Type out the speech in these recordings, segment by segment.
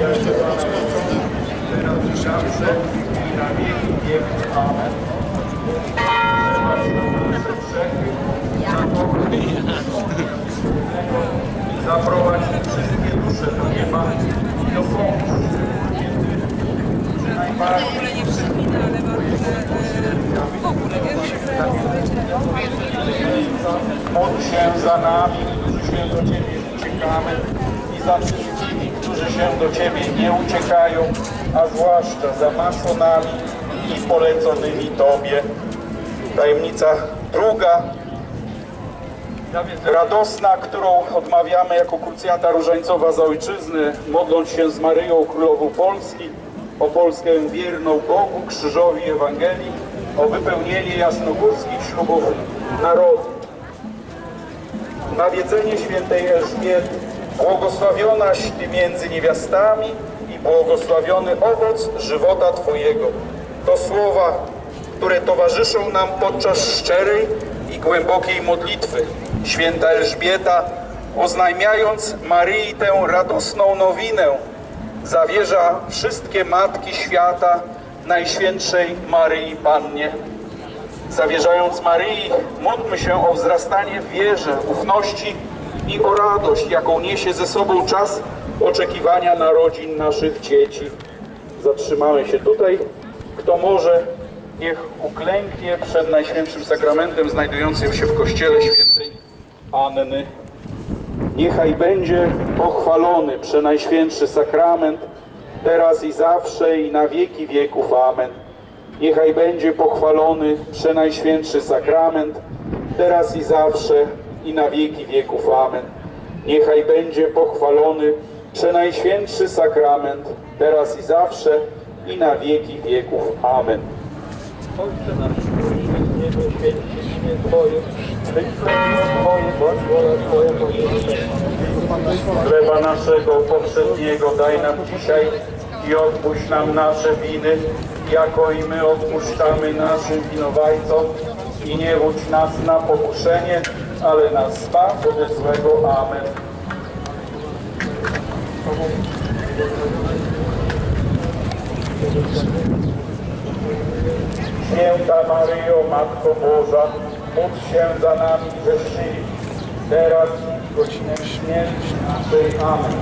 Jakże Pana teraz i zawsze i na wieki wieków. Amen. Przebacz nam nasze grzechy, i zaprowadź wszystkie dusze do nieba i do pomóż. Najbardziej nie przypomina, ale w ogóle Módl się za nami, którzy się do Ciebie uciekamy i za wszystkimi, którzy się do Ciebie nie uciekają, a zwłaszcza za masonami i poleconymi Tobie. Tajemnica druga, radosna, którą odmawiamy jako krucjata różańcowa za ojczyznę, modląc się z Maryją Królową Polski, o Polskę wierną Bogu, krzyżowi Ewangelii, o wypełnienie jasnogórskich ślubów narodu. Nawiedzenie świętej Elżbiety, błogosławionaś Ty między niewiastami i błogosławiony owoc żywota Twojego. To słowa, które towarzyszą nam podczas szczerej i głębokiej modlitwy. Święta Elżbieta, oznajmiając Maryi tę radosną nowinę, zawierza wszystkie matki świata Najświętszej Maryi Pannie. Zawierzając Maryi, módlmy się o wzrastanie w wierze, ufności i o radość, jaką niesie ze sobą czas oczekiwania narodzin naszych dzieci. Zatrzymamy się tutaj. Kto może, niech uklęknie przed Najświętszym Sakramentem znajdującym się w kościele świętej Anny. Niechaj będzie pochwalony Przenajświętszy Sakrament, teraz i zawsze i na wieki wieków. Amen. Niechaj będzie pochwalony Przenajświętszy Sakrament, teraz i zawsze i na wieki wieków. Amen. Niechaj będzie pochwalony Przenajświętszy Sakrament, teraz i zawsze i na wieki wieków. Amen. Ojcze nasz, który jest w święci imię Twoje, przyjdź Twoje, bądź wola Twoja, Chleba naszego powszedniego daj nam dzisiaj i odpuść nam nasze winy, jako i my odpuszczamy naszym winowajcom. I nie wódź nas na pokuszenie, ale nas zbaw od złego. Amen. Święta Maryjo, Matko Boża, módl się za nami grzesznymi, teraz i w godzinę śmierci naszej. Amen.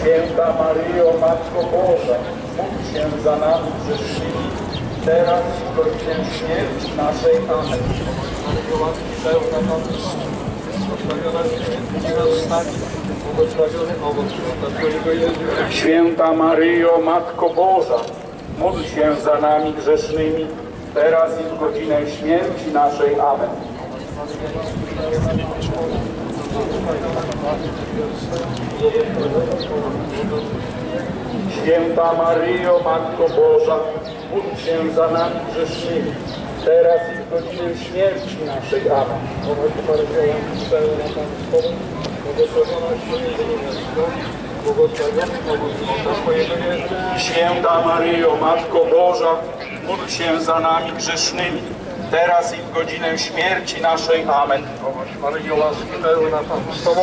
Święta Maryjo, Matko Boża, módl się za nami grzesznymi, teraz i w godzinę śmierci naszej. Amen. Święta Maryjo, Matko Boża, módl się za nami grzesznymi, teraz i w godzinę śmierci naszej. Amen. Święta Maryjo, Matko Boża, módl się za nami grzesznymi, teraz i w godzinę śmierci naszej. Amen. Owoc Maryjo, łaski pełna Pan z Tobą, błogosławionaś Ty między niewiastami, błogosławiony owoc żywota Twojego Jezus. Święta Maryjo, Matko Boża, módl się za nami grzesznymi, teraz i w godzinę śmierci naszej. Amen. Maryjo, łaski pełna Pan z Tobą,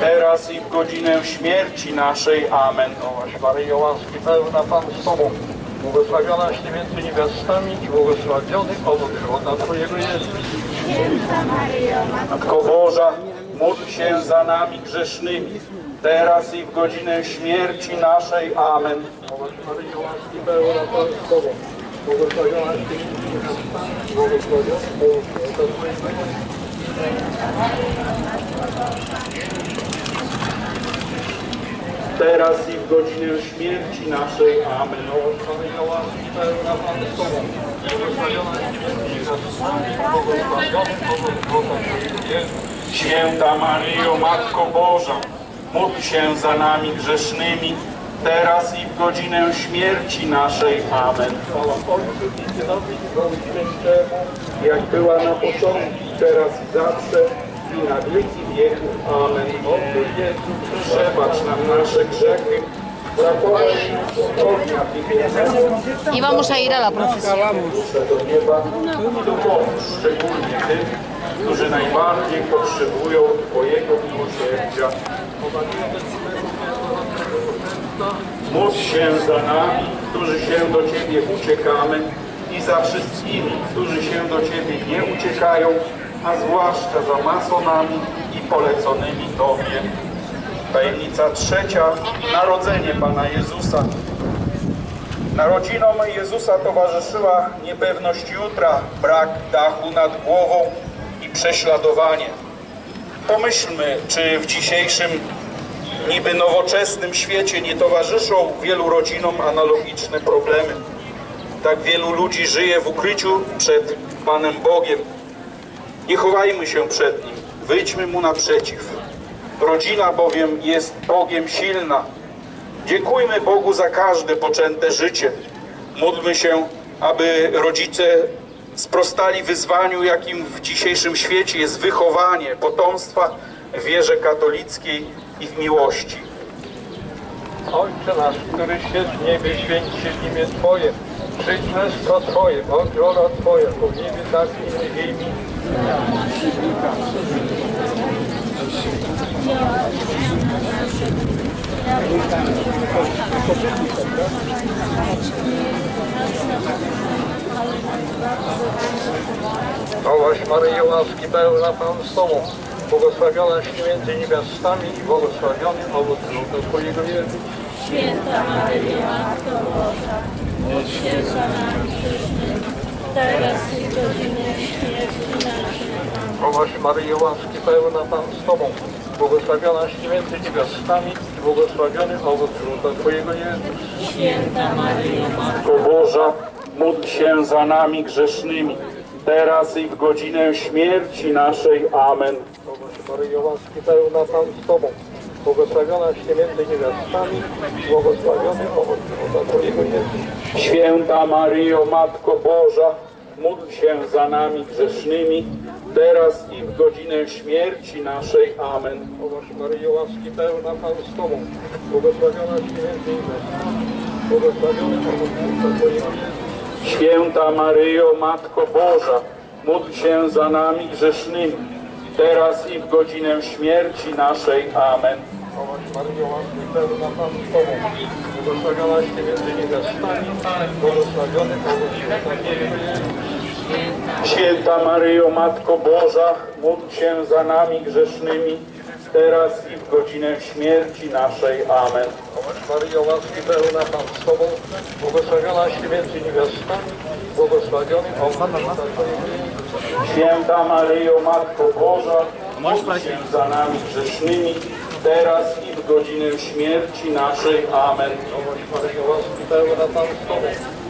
teraz i w godzinę śmierci naszej. Amen. Owoc Maryjo, łaski pełna Pan z Tobą, błogosławionaś Ty między niewiastami i błogosławiony owoc żywota Twojego Jezus. Matko Boża, módl się za nami grzesznymi, teraz i w godzinę śmierci naszej. Amen. Maryjo, łaski pełna Pan z Tobą, błogosławionaś Ty między niewiastami i błogosławiony owoc żywota Twojego Jezus. Teraz i w godzinę śmierci naszej. Amen. Święta Maryjo, Matko Boża, módl się za nami grzesznymi, teraz i w godzinę śmierci naszej. Amen. Jak była na początku, teraz i zawsze, i na wieki wieków. Amen. o Jezu, Przebacz nam nasze grzechy, zachowaj nas od ognia piekielnego, Íbamos a ir a la procesión. duszę do nieba i dopomóż szczególnie tym, którzy najbardziej potrzebują Twojego miłosierdzia. Módl się za nami, którzy się do Ciebie uciekamy i za wszystkimi, którzy się do Ciebie nie uciekają, a zwłaszcza za masonami i poleconymi Tobie. Tajemnica trzecia, narodzenie Pana Jezusa. Narodzinom Jezusa towarzyszyła niepewność jutra, brak dachu nad głową i prześladowanie. Pomyślmy, czy w dzisiejszym niby nowoczesnym świecie nie towarzyszą wielu rodzinom analogiczne problemy. Tak wielu ludzi żyje w ukryciu przed Panem Bogiem. Nie chowajmy się przed Nim, wyjdźmy Mu naprzeciw. Rodzina bowiem jest Bogiem silna. Dziękujmy Bogu za każde poczęte życie. Módlmy się, aby rodzice sprostali wyzwaniu, jakim w dzisiejszym świecie jest wychowanie potomstwa w wierze katolickiej i w miłości. Ojcze nasz, któryś jest w niebie, święć się imię Twoje. Przyjdź królestwo Twoje, bądź wola Twoja, po w niebie tak i ziemi. Zdrowaś Maryjo, łaski pełna Pan z Tobą, błogosławionaś między niewiastami i błogosławiony owoc żółta Twojego Jezus. Święta Maryjo, Matko Boża, módl się za nami teraz i w godzinę Zdrowaś Maryjo, łaski pełna Pan z Tobą, błogosławionaś między niewiastami i błogosławiony owoc żółta Twojego Jezus. Święta Maryjo, Matko Boża, módl się za nami grzesznymi, teraz i w godzinę śmierci naszej. Amen. Zdrowaś Maryjo, łaski pełna Pan z Tobą, błogosławionaś między niewiastami i błogosławiony owoc żółta Twojego Jezus. Święta Maryjo, Matko Boża, módl się za nami grzesznymi, teraz i w godzinę śmierci naszej. Amen. Zdrowaś Maryjo, łaski pełna Pan z Tobą, błogosławionaś między niewiastami, błogosławiony żółta Twojego. Święta Maryjo, Matko Boża, módl się za nami grzesznymi, teraz i w godzinę śmierci naszej. Amen. Zdrowaś Maryjo, łaski pełna Pan z Tobą, błogosławionaś Ty między niewiastami, błogosławiony żółta Twojego. Święta Maryjo, Matko Boża, módl się za nami grzesznymi, teraz i w godzinę śmierci naszej. Amen. Maryjo, łaski pełna Pan z Tobą, niewiastami, błogosławiony owoc. Święta Maryjo, Matko Boża, módl się za nami grzesznymi, teraz i w godzinę śmierci naszej. Amen. Maryjo, łaski pełna Pan z Tobą,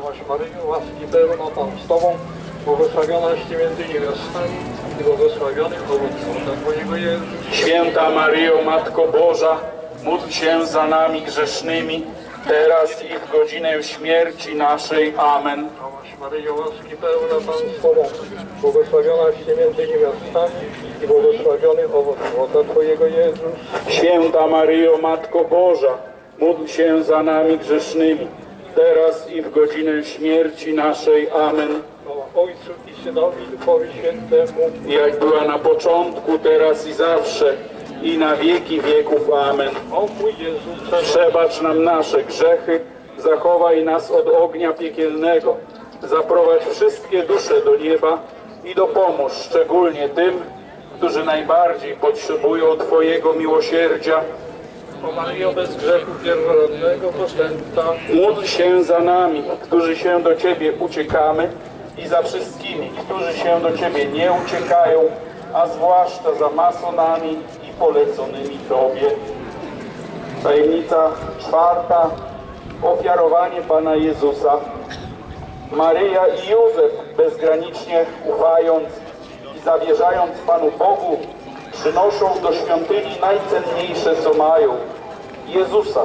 Zdrowaś Maryjo, łaski pełna Pan z Tobą, błogosławionaś Ty między niewiastami i błogosławiony owoc Twojego Jezus. Święta Maryjo, Matko Boża, módl się za nami grzesznymi, teraz i w godzinę śmierci naszej. Amen. Maryjo, łaski pełna Pan z Tobą, błogosławionaś Ty między niewiastami i błogosławiony owoc żywota Twojego Jezus. Święta Maryjo, Matko Boża, módl się za nami grzesznymi, teraz i w godzinę śmierci naszej. Amen. Ojcu i Synowi Duchowi Świętemu. Jak była na początku, teraz i zawsze, i na wieki wieków. Amen. O mój Przebacz nam nasze grzechy, zachowaj nas od ognia piekielnego, zaprowadź wszystkie dusze do nieba i dopomóż szczególnie tym, którzy najbardziej potrzebują Twojego miłosierdzia. O bez grzechu pierworodnego Módl się za nami, którzy się do Ciebie uciekamy i za wszystkimi, którzy się do Ciebie nie uciekają, a zwłaszcza za masonami i poleconymi Tobie. Tajemnica czwarta. Ofiarowanie Pana Jezusa. Maryja i Józef bezgranicznie ufając i zawierzając Panu Bogu przynoszą do świątyni najcenniejsze co mają. Jezusa.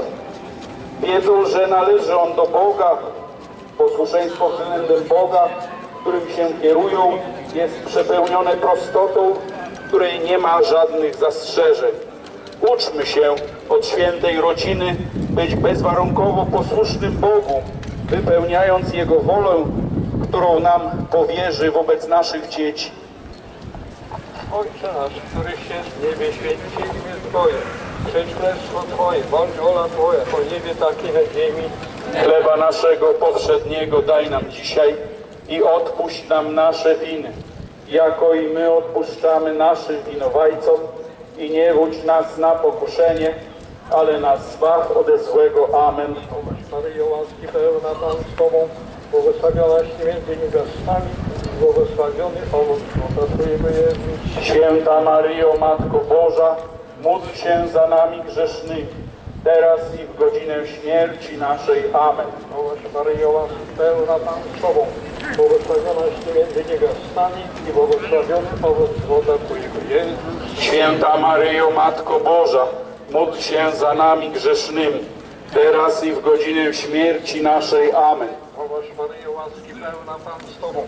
Wiedzą, że należy On do Boga. Posłuszeństwo względem Boga, którym się kierują, jest przepełnione prostotą, której nie ma żadnych zastrzeżeń. Uczmy się od świętej rodziny być bezwarunkowo posłusznym Bogu, wypełniając Jego wolę, którą nam powierzy wobec naszych dzieci. Ojcze nasz, któryś jest w niebie, święci imię Twoje. Przyjdź królestwo Twoje, bądź wola Twoja, po niebie tak i na ziemi. Chleba naszego powszedniego daj nam dzisiaj i odpuść nam nasze winy, jako i my odpuszczamy naszym winowajcom i nie wódź nas na pokuszenie, ale nas zbaw ode złego. Amen. Maryjo, łaski pełna Pan z Tobą, błogosławionaś między błogosławiony owoc Twojego Jezus. Święta Maryjo, Matko Boża, módl się za nami grzesznymi, teraz i w godzinę śmierci naszej. Amen. Ołaś Maryjo, łaski pełna Pan z Tobą, błogosławionaś Ty między niewiastami i błogosławiony owoc żywota Twojego Jezus. Święta Maryjo, Matko Boża, módl się za nami grzesznymi, teraz i w godzinę śmierci naszej. Amen. Ołaś Maryjo, łaski pełna Pan z Tobą,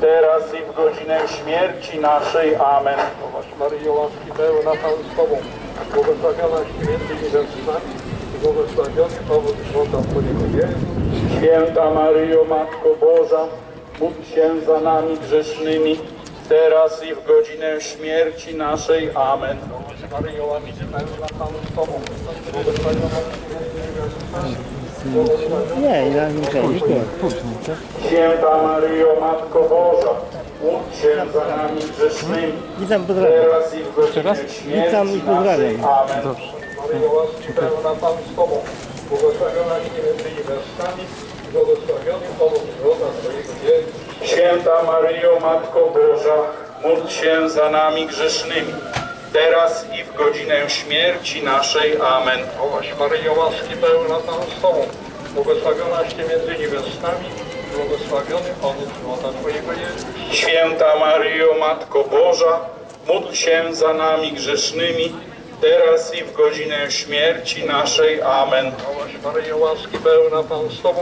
teraz i w godzinę śmierci naszej. Amen. Ołaś Maryjo, łaski pełna Pan z Tobą, błogosławionaś między niewiastami i błogosławiony żywota Twojego Jezus. Święta Maryjo, Matko Boża, módl się za nami grzesznymi, teraz i w godzinę śmierci naszej. Amen. Ołaś Maryjo, łaski pełna Pan z Tobą, błogosławionaś między niewiastami Nie, ja nie nie. Święta Maryjo, Matko Boża, módl się za nami grzesznymi, Witam, pozdrawiam. teraz i w godzinę śmierci Witam i pozdrawiam. Amen. Maryjo, łaski pełna Pan z Tobą, błogosławionaś Ty między niewiastami i błogosławiony owoc żywota Twojego Jezus. Święta Maryjo, Matko Boża, módl się za nami grzesznymi, teraz i w godzinę śmierci naszej. Amen. Ołaś Maryjo, łaski pełna Pan z Tobą, błogosławionaś Ty między niewiastami błogosławiony owoc żywota Twojego Jezus. Święta Maryjo, Matko Boża, módl się za nami grzesznymi, teraz i w godzinę śmierci naszej. Amen. Ołaś Maryjo, łaski pełna Pan z Tobą,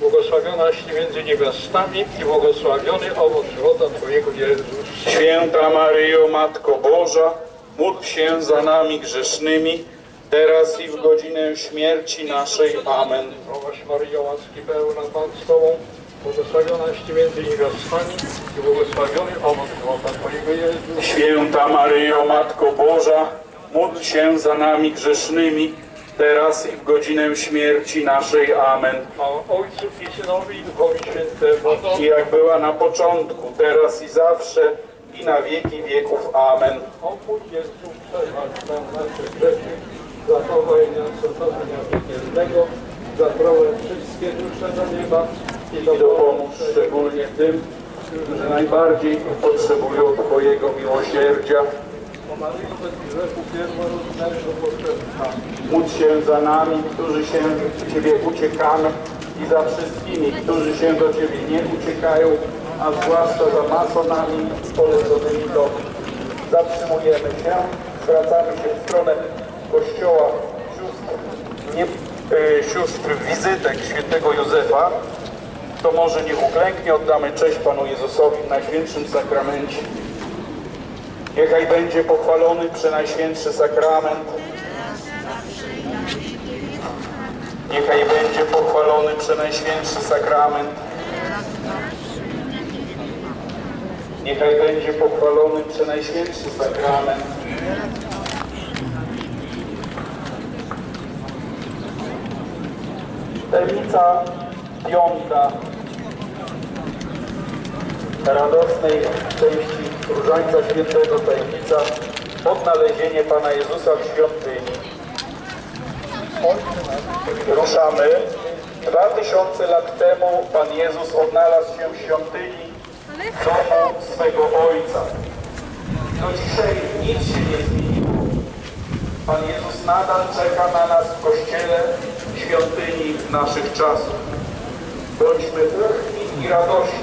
błogosławionaś Ty między niewiastami i błogosławiony owoc żywota Twojego Jezus. Święta Maryjo, Matko Boża, módl się za nami grzesznymi, teraz i w godzinę śmierci naszej. Amen. Ołaś Maryjo, łaski pełna Pan z Tobą, błogosławionaś Ty między niewiastami i błogosławiony owoc żywota Twojego Jezus. Święta Maryjo, Matko Boża, módl się za nami grzesznymi, teraz i w godzinę śmierci naszej. Amen. A Ojcu i Synowi i Duchowi Świętemu, I jak była na początku, teraz i zawsze, i na wieki wieków. Amen. Opóź Jezu, przebacz nam nasze grzechy, zachowaj nas od ognia piekielnego, wszystkie dusze do nieba i dopomóż szczególnie tym, którzy najbardziej potrzebują Twojego miłosierdzia. Módl się za nami, którzy się do Ciebie uciekamy i za wszystkimi, którzy się do Ciebie nie uciekają, a zwłaszcza za masonami poleconymi do Zatrzymujemy się, zwracamy się w stronę kościoła sióstr, nie, y, sióstr wizytek świętego Józefa. To może niech uklęknie, oddamy cześć Panu Jezusowi w Najświętszym Sakramencie. Niechaj będzie pochwalony Przenajświętszy Sakrament Niechaj będzie pochwalony Przenajświętszy Sakrament. Niechaj będzie pochwalony Przenajświętszy Sakrament. Tajemnica piąta radosnej części Różańca Świętego Tajemnica odnalezienie Pana Jezusa w świątyni. Ruszamy. Dwa tysiące lat temu Pan Jezus odnalazł się w świątyni domu swego Ojca. Do dzisiaj nic się nie zmieniło. Pan Jezus nadal czeka na nas w Kościele, w świątyni naszych czasów. Bądźmy uchni i radośni.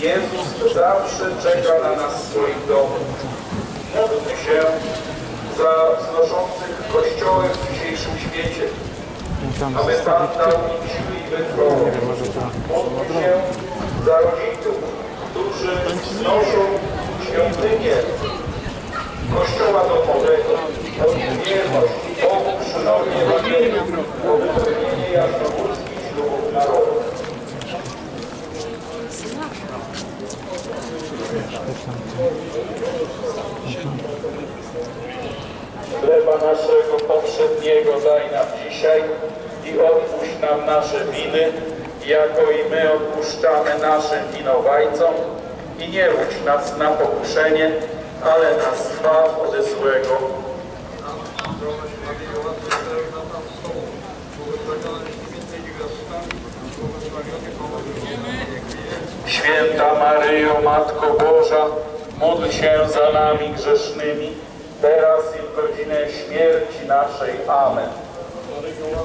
Jezus zawsze czeka na nas w swoim domu. Módlmy się za wznoszących kościoły w dzisiejszym świecie, aby Pan dał im siły i wytrwałość. Módlmy się za rodziców, którzy wznoszą świątynię Kościoła domowego, o wierność Bogu przynosi Ewangelii, o wypełnienie jasnogórskich ślubów narodu. Chleba naszego powszedniego daj nam dzisiaj i odpuść nam nasze winy, jako i my odpuszczamy naszym winowajcom i nie wódź nas na pokuszenie, ale nas zbaw ode złego. Święta Maryjo, Matko Boża, módl się za nami grzesznymi, teraz i w godzinę śmierci naszej. Amen. Maryjo,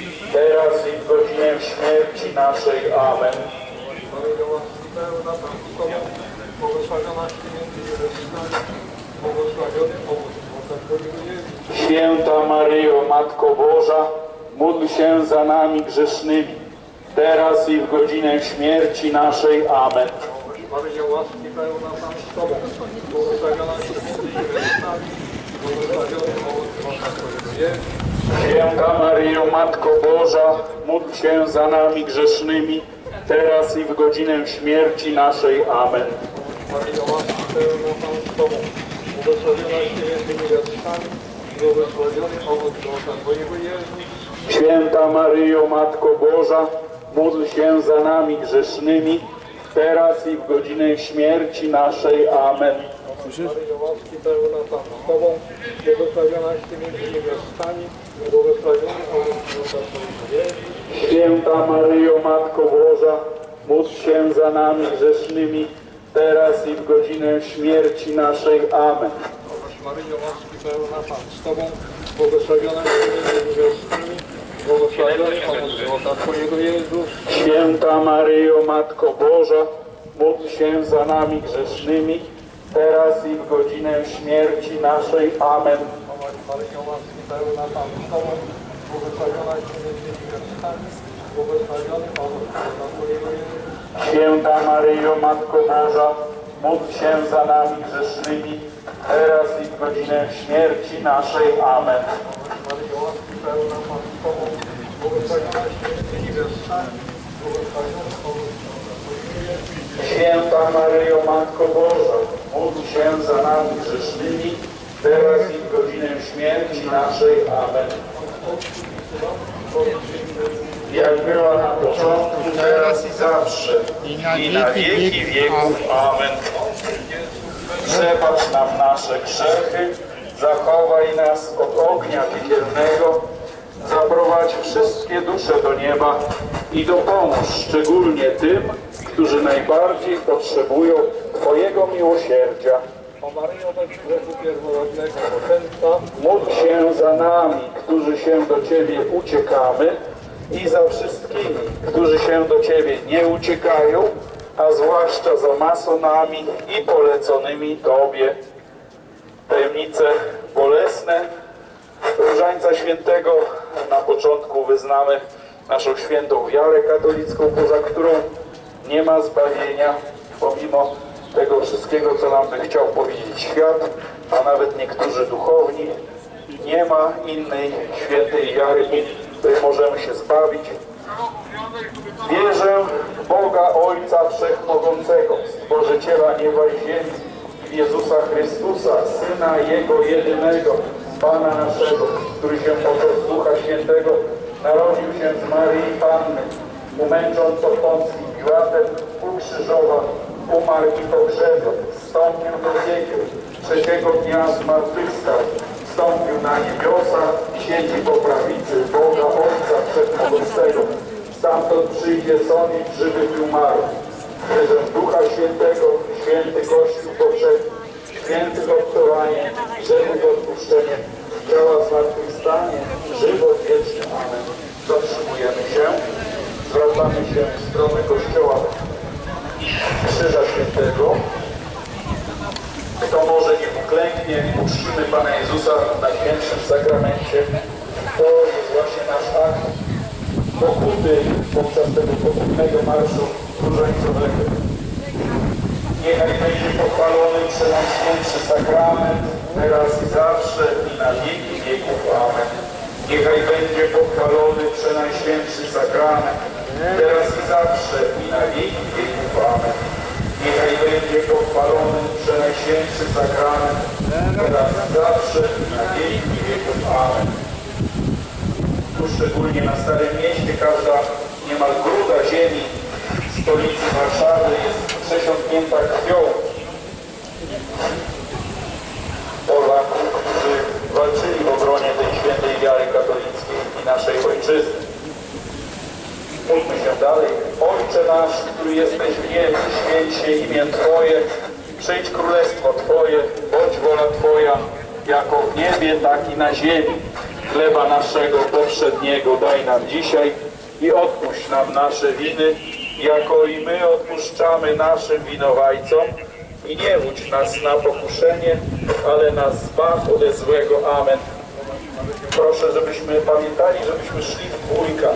teraz i w godzinę śmierci naszej. Amen. Święta Maryjo, Matko Boża, módl się za nami grzesznymi, teraz i w godzinę śmierci naszej. Amen. Maryjo, łaski pełna Pan z Tobą, Ty między błogosławiony owoc Jezus. Święta Maryjo, Matko Boża, módl się za nami grzesznymi, teraz i w godzinę śmierci naszej. Amen. Maryjo, łaski pełna Pan z Tobą, błogosławionaś Ty między niewiastami, błogosławiony owoc żywota Twojego Jezus. Święta Maryjo, Matko Boża, módl się za nami grzesznymi, teraz i w godzinę śmierci naszej. Amen. Maryjo, łaski pełna Pan z Tobą, błogosławionaś Ty między niewiastami, błogosławiony owoc żywota Twojego Jezus. Święta Maryjo, Matko Boża, módl się za nami grzesznymi, teraz i w godzinę śmierci naszej. Amen. Maryjo, łaski pełna Pan z Tobą, błogosławionaś Ty między niewiastami, błogosławiony owoc żywota Twojego Jezus. Święta Maryjo, Matko Boża, módl się za nami grzesznymi, teraz i w godzinę śmierci naszej. Amen. Święta Maryjo, Matko Boża, módl się za nami grzesznymi, teraz i w godzinę śmierci naszej. Amen. Święta Maryjo, Matko Boża, módl się za nami grzesznymi, teraz i w godzinę śmierci naszej. Amen. Jak była na początku, teraz i zawsze, i na wieki wieków. Amen. Przebacz nam nasze grzechy, zachowaj nas od ognia piekielnego, zaprowadź wszystkie dusze do nieba i dopomóż szczególnie tym, którzy najbardziej potrzebują Twojego miłosierdzia. O Maryjo, bez grzechu pierworodnego poczęta, Módl się za nami, którzy się do Ciebie uciekamy i za wszystkimi, którzy się do Ciebie nie uciekają, a zwłaszcza za masonami i poleconymi Tobie. Tajemnice bolesne Różańca Świętego na początku wyznamy naszą świętą wiarę katolicką, poza którą nie ma zbawienia, pomimo tego wszystkiego, co nam by chciał powiedzieć świat, a nawet niektórzy duchowni. Nie ma innej świętej wiary, której możemy się zbawić. Wierzę w Boga Ojca Wszechmogącego, Stworzyciela nieba i ziemi, w Jezusa Chrystusa, Syna Jego jedynego, Pana naszego, który się poprzez Ducha Świętego narodził się z Maryi Panny, umęcząc Pąckim Piłatem, ukrzyżował, umarł i pogrzebał, wstąpił do piekieł, trzeciego dnia zmartwychwstał, wstąpił na niebiosa, siedzi po prawicy Boga Ojca Wszechmogącego, stamtąd przyjdzie sądzić żywych i umarłych. W Ducha Świętego, święty Kościół powszechny, święty obcowanie, grzechów odpuszczenie, działa zmartwychwstanie, żywot wieczny. Amen. Zatrzymujemy się, zwracamy się w stronę Kościoła Krzyża Świętego. Kto może niech uklęknie, uczcimy Pana Jezusa na świętszym sakramencie. To jest właśnie nasz akt pokuty podczas tego pokutnego marszu różańcowego. Niechaj będzie pochwalony przenajświętszy sakrament, teraz i zawsze i na wieki wieków. Amen. Niechaj będzie pochwalony przenajświętszy sakrament, teraz i zawsze i na wieki wieków. Amen. Niechaj będzie pochwalony przenajświętszy sakrament, teraz i zawsze i na wieki wieków. Amen. Tu szczególnie na Starym Mieście każda niemal gruda ziemi stolicy Warszawy jest przesiąknięta krwią Polaków, którzy walczyli w obronie tej świętej wiary katolickiej i naszej ojczyzny. Módlmy się dalej. Ojcze nasz, który jesteś w niebie, święć się imię Twoje, przyjdź królestwo Twoje, bądź wola Twoja, jako w niebie, tak i na ziemi. Chleba naszego powszedniego daj nam dzisiaj i odpuść nam nasze winy, jako i my odpuszczamy naszym winowajcom. I nie łudź nas na pokuszenie, ale nas zbaw ode złego. Amen. Proszę, żebyśmy pamiętali, żebyśmy szli w dwójkach.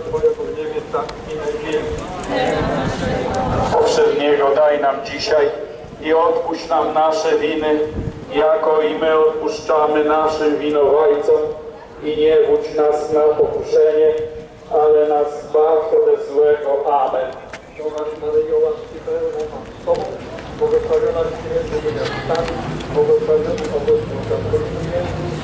Twojego tak i na ziemi. powszedniego daj nam dzisiaj i odpuść nam nasze winy, jako i my odpuszczamy naszym winowajcom i nie wódź nas na pokuszenie, ale nas zbaw ode złego. Amen. Ty między Jezus.